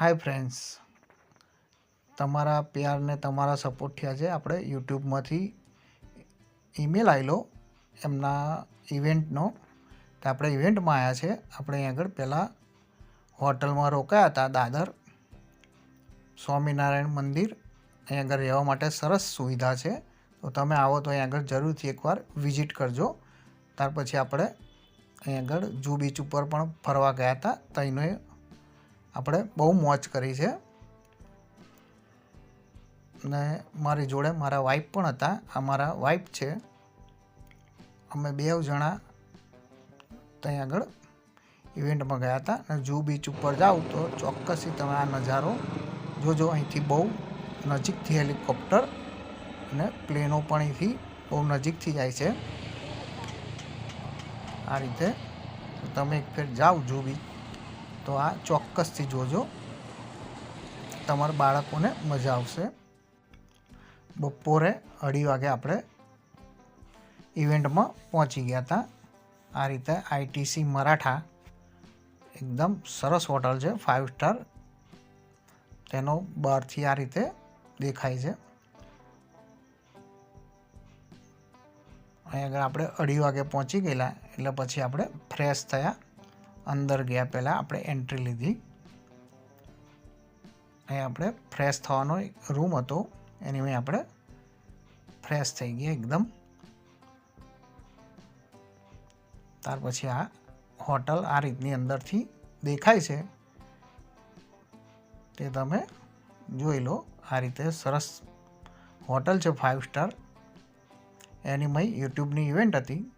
Hi friends તમારા પ્યારને તમારા સપોર્ટથી આજે આપણે યુટ્યુબમાંથી ઈમેલ આવેલો એમના ઇવેન્ટનો કે આપણે ઇવેન્ટમાં આવ્યા છે. આપણે અહીં આગળ પહેલાં હોટલમાં રોકાયા હતા, દાદર. સ્વામિનારાયણ મંદિર. અહીં આગળ રહેવા માટે સરસ સુવિધા છે. તો તમે આવો તો અહીં આગળ જરૂરથી એકવાર વિઝિટ કરજો. ત્યાર પછી આપણે અહીં આગળ જૂ બીચ ઉપર પણ ફરવા ગયા હતા. તો એનો આપણે બહુ મોજ કરી છે. ને મારી જોડે મારા વાઈફ પણ હતા. આ મારા વાઈફ છે. અમે બે જણા ત્યાં આગળ ઇવેન્ટમાં ગયા હતા અને જૂ બીચ ઉપર જાઓ તો ચોક્કસથી તમે આ નજારો જોજો. અહીંથી બહુ નજીકથી હેલિકોપ્ટર અને પ્લેનો પણ અહીંથી બહુ નજીકથી જાય છે. આ રીતે તમે એક ફેર જાઓ જૂ બીચ તો આ ચોક્કસથી જોજો. તમારા બાળકોને મજા આવશે. બપોરે અઢી વાગે આપણે ઇવેન્ટમાં પહોંચી ગયા હતા. આ રીતે આઈટીસી મરાઠા એકદમ સરસ હોટલ છે ફાઇવ સ્ટાર તેનો બહારથી આ રીતે દેખાય છે. અહીં આગળ આપણે અઢી વાગે પહોંચી ગયેલા, એટલે પછી આપણે ફ્રેશ થયા. અંદર ગયા પહેલાં આપણે એન્ટ્રી લીધી. અહીં આપણે ફ્રેશ થવાનો રૂમ હતો. એની મેં આપણે ફ્રેશ થઈ ગયા એકદમ. ત્યાર પછી આ હોટલ આ રીતની અંદરથી દેખાય છે. તે તમે જોઈ લો, આ રીતે સરસ હોટલ છે ફાઇવ સ્ટાર એની મય યુટ્યુબની ઇવેન્ટ હતી.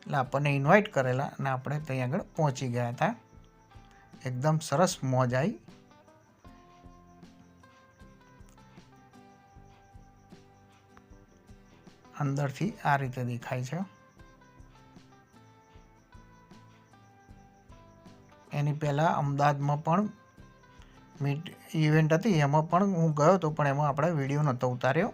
એટલે આપણને ઇન્વાઇટ કરેલા અને આપણે ત્યાં આગળ પહોંચી ગયા હતા. એકદમ સરસ મોજ આવી અંદરથી આ રીતે દેખાય છે. એની પહેલાં અમદાવાદમાં પણ મીટ ઇવેન્ટ હતી. એમાં પણ હું ગયો હતો, પણ એમાં આપણે વીડિયો નહોતો ઉતાર્યો.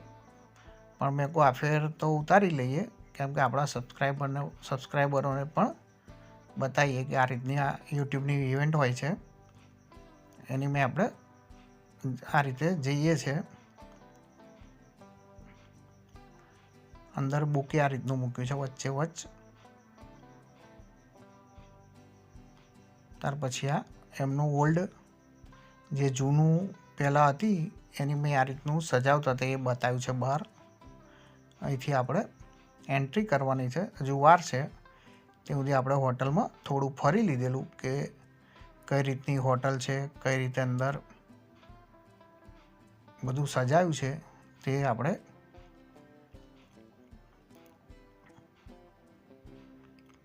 પણ મેં કહું આ ફેર તો ઉતારી લઈએ. કેમ કે આપણા સબસ્ક્રાઈબરને સબસ્ક્રાઈબરોને પણ બતાવીએ કે આ રીતની આ યુટ્યુબની ઇવેન્ટ હોય છે. એની મેં આપણે આ રીતે જઈએ છીએ અંદર બુકે આ રીતનું મૂક્યું છે, વચ્ચે વચ્ચ. ત્યાર પછી આ એમનું ઓલ્ડ જે જૂનું પહેલાં હતી, એની મેં આ રીતનું સજાવતા હતા, એ બતાવ્યું છે બહાર. અહીંથી આપણે એન્ટ્રી કરવાની છે. હજુ વાર છે. તે સુધી આપણે હોટલમાં થોડું ફરી લીધેલું કે કઈ રીતની હોટલ છે, કઈ રીતે અંદર બધું સજાયું છે તે આપણે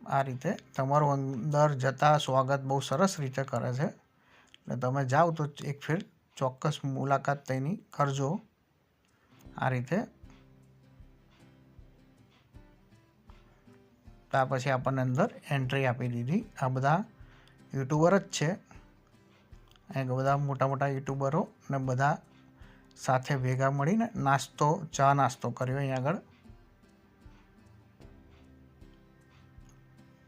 આ રીતે તમારું અંદર જતાં સ્વાગત બહુ સરસ રીતે કરે છે. એટલે તમે જાઓ તો એક ફેર ચોક્કસ મુલાકાત તેની કરજો. આ રીતે ત્યાર પછી આપણને અંદર એન્ટ્રી આપી દીધી. આ બધા યુટ્યુબર જ છે. અહીં બધા મોટા મોટા યુટ્યુબરો ને બધા સાથે ભેગા મળીને નાસ્તો, ચા નાસ્તો કર્યો અહીં આગળ.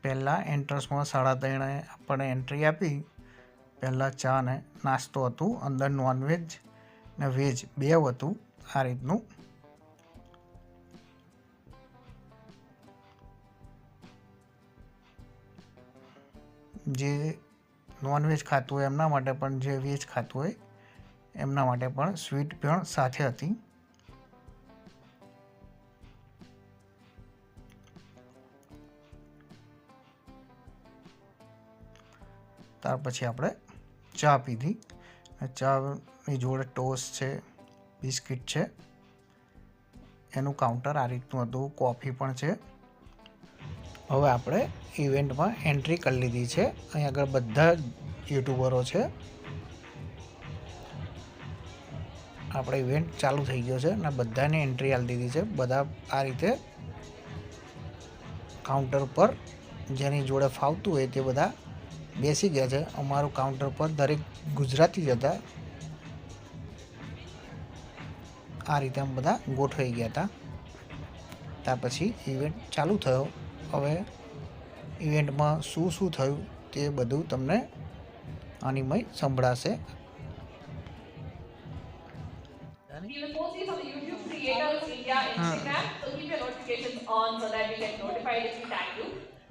પહેલાં એન્ટ્રન્સમાં સાડા ત્રણે આપણને એન્ટ્રી આપી. પહેલાં ચા ને નાસ્તો હતું. અંદર નોનવેજ ને વેજ બે હતું. આ રીતનું જે નોનવેજ ખાતું હોય એમના માટે પણ જે વેજ ખાતું હોય, એમના માટે પણ સ્વીટ પણ સાથે હતી. ત્યાર પછી આપણે ચા પીધી. ચાની જોડે ટોસ્ટ છે, બિસ્કિટ છે. એનું કાઉન્ટર આ રીતનું હતું, કોફી પણ છે. હવે આપણે ઇવેન્ટમાં એન્ટ્રી કરી લીધી છે. અહીં આગળ બધા યુટ્યુબરો છે. આપણે ઇવેન્ટ ચાલુ થઈ ગયો છે અને બધાને એન્ટ્રી આપી દીધી છે. બધા આ રીતે કાઉન્ટર પર જેની જોડે ફાવતું હોય તે બધા બેસી ગયા છે. અમારું કાઉન્ટર પર દરેક ગુજરાતી જ હતા. આ રીતે અમે બધા ગોઠવાઈ ગયા હતા. ત્યાર પછી ઇવેન્ટ ચાલુ થયો. હવે ઇવેન્ટમાં શું શું થયું તે બધું તમને આનીમય સંભળાશે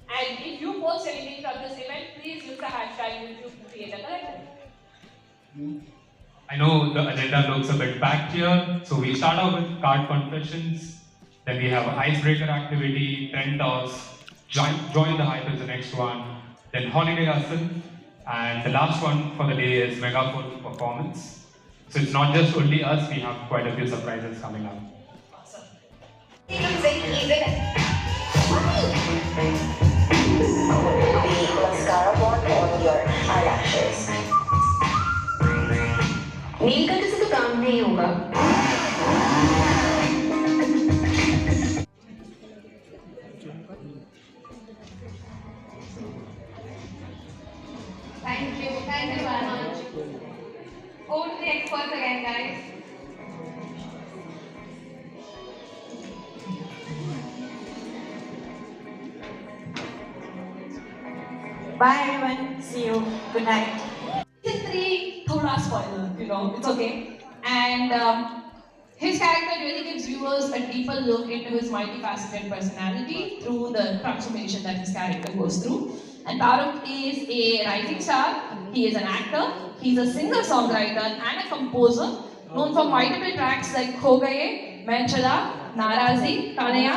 And if you post anything from this event, please use the hashtag YouTube Creator Collective. I know the agenda looks a bit packed here, so we'll start off with card confessions. Then we have a icebreaker activity, trend toss, join, join the hype is the next one. Then holiday hustle, and the last one for the day is megaphone performance. So it's not just only us; we have quite a few surprises coming up. Thank you. Thank you very much. Over to the experts again, guys. Bye everyone. See you. Good night. Season 3, thoda spoiler, you know, it's okay. And um, his character really gives viewers a deeper look into his multifaceted personality through the transformation that his character goes through. And Taruk is a rising star, he is an actor, he's a singer-songwriter and a composer known for multiple tracks like Kho Gaye, Main Chala, Narazi, Taneya,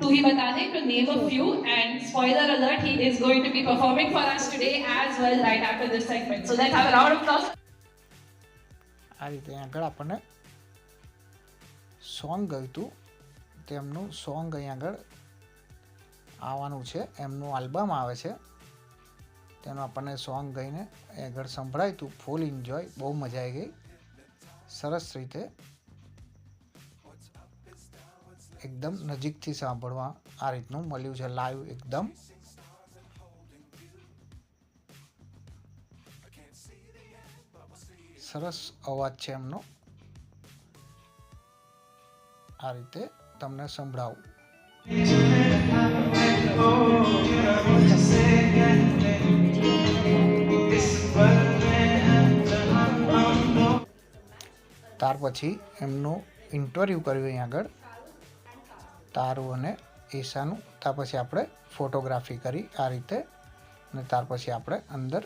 Tu Hi Bata De, to name a few. And spoiler alert, he is going to be performing for us today as well right after this segment. So let's have a round of applause. આ રીતે આગળ આપણને song ગયું હતું તેમનું song અહીં આગળ આવવાનું છે એમનું આલ્બમ આવે છે તેનું આપણને સોંગ ગઈને એ આગળ સંભળાયું હતું ફૂલ એન્જોય બહુ મજા આવી ગઈ. સરસ રીતે. એકદમ નજીકથી સાંભળવા આ રીતનું મળ્યું છે લાઈવ એકદમ. સરસ અવાજ છે એમનો. આ રીતે તમને સંભળાવું. ત્યાર પછી એમનું ઇન્ટરવ્યૂ કર્યું અહીં આગળ. તારું અને ઈશાનું ત્યાર પછી આપણે ફોટોગ્રાફી કરી આ રીતે. અને ત્યાર પછી આપણે અંદર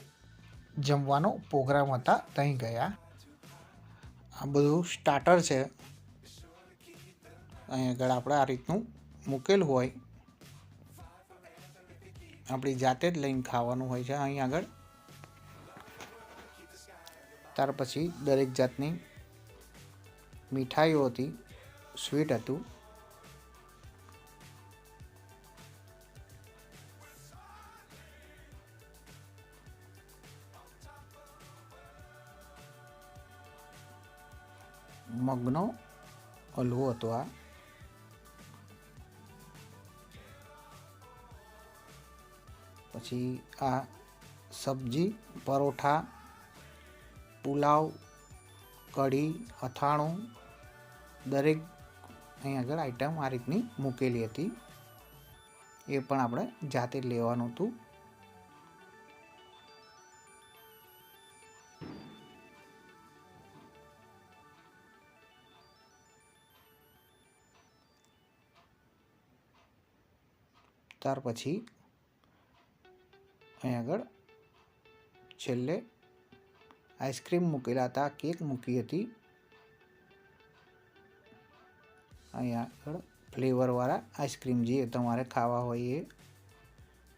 જમવાનો પ્રોગ્રામ હતા ત્યાં ગયા. આ બધું સ્ટાર્ટર છે. અહીં આગળ આપણે આ રીતનું મૂકેલું હોય. આપણી જાતે જ લઈને ખાવાનું હોય છે અહીં આગળ. ત્યાર પછી દરેક જાતની મીઠાઈઓ હતી સ્વીટ હતું. મગનો હલવો હતો આ. પછી આ સબ્જી, પરોઠા, પુલાવ, કઢી, અથાણું દરેક અહીં આગળ આઈટમ આ રીતની મૂકેલી હતી. એ પણ આપણે જાતે લેવાનું હતું. ત્યાર પછી અહીં આગળ છેલ્લે આઈસ્ક્રીમ મૂકેલા હતા કેક મૂકી હતી. અહીં આગળ ફ્લેવરવાળા આઈસ્ક્રીમ જે તમારે ખાવા હોય એ.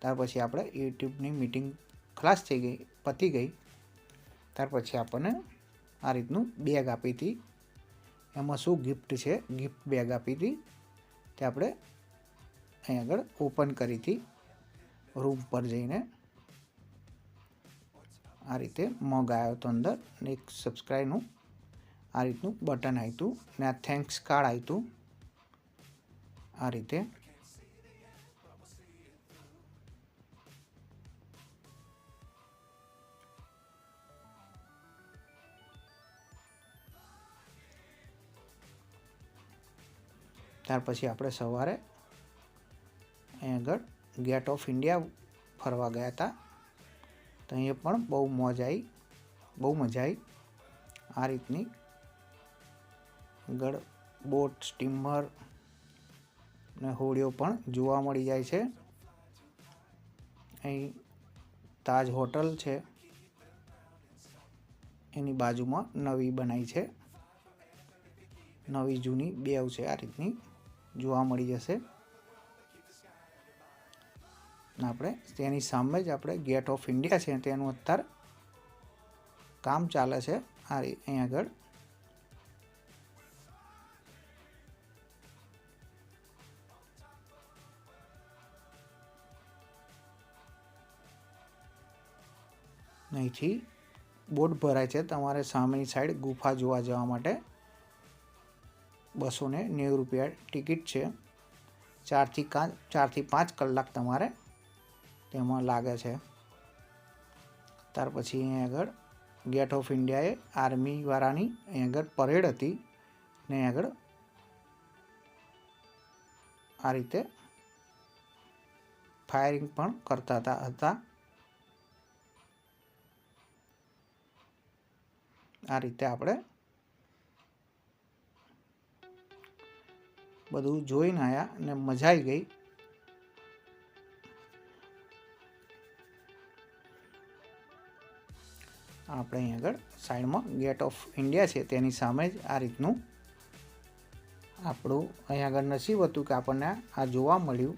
ત્યાર પછી આપણે યુટ્યુબની મિટિંગ ખલાસ થઈ ગઈ, પતી ગઈ. ત્યાર પછી આપણને આ રીતનું બેગ આપી હતી. એમાં શું ગિફ્ટ છે ગિફ્ટ બેગ આપી હતી. તે આપણે અહીં આગળ ઓપન કરી હતી રૂમ પર જઈને. આ રીતે મગ આવ્યો હતો અંદર ને એક સબસ્ક્રાઈબનું આ રીતનું બટન આવ્યું હતું ને આ થેન્ક્સ કાર્ડ આવ્યું હતું આ રીતે. ત્યાર પછી આપણે સવારે અહીં આગળ ગેટ ઓફ ઇન્ડિયા ફરવા ગયા હતા. તો અહીંયા પણ બહુ મોજ આવી બહુ મજા આવી આ રીતની આગળ બોટ, સ્ટીમર ને હોડીઓ પણ જોવા મળી જાય છે. અહીં તાજ હોટલ છે. એની બાજુમાં નવી બનાવી છે. નવી જૂની બેવ છે આ રીતની જોવા મળી જશે. આપણે તેની સામે જ આપણે ગેટ ઓફ ઇન્ડિયા છે તેનું અત્યારે કામ ચાલે છે. આ રીતે અહીં આગળ અહીંથી બોટ ભરાય છે તમારે સામેની સાઈડ ગુફા જોવા જવા માટે. બસો ને નેવું રૂપિયા ટિકિટ છે. ચારથી કાં, ચારથી પાંચ કલાક તમારે તેમાં લાગે છે. ત્યાર પછી અહીં આગળ ગેટ ઓફ ઇન્ડિયાએ આર્મીવાળાની અહીં આગળ પરેડ હતી ને આગળ આ રીતે ફાયરિંગ પણ કરતા હતા. આ રીતે આપણે બધું જોઈને આવ્યા અને મજા આવી ગઈ. આપણે અહીં આગળ સાઈડમાં ગેટ ઓફ ઇન્ડિયા છે તેની સામે જ આ રીતનું આપણું અહીં આગળ નસીબ હતું કે આપણને આ જોવા મળ્યું.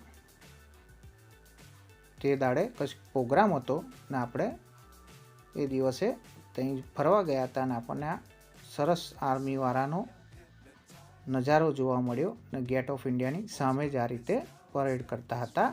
તે દાડે કશું પ્રોગ્રામ હતો ને આપણે એ દિવસે ત્યાં ફરવા ગયા હતા અને આપણને આ સરસ આર્મીવાળાનો નજારો જોવા મળ્યો ને ગેટ ઓફ ઇન્ડિયાની સામે જ આ રીતે પરેડ કરતા હતા.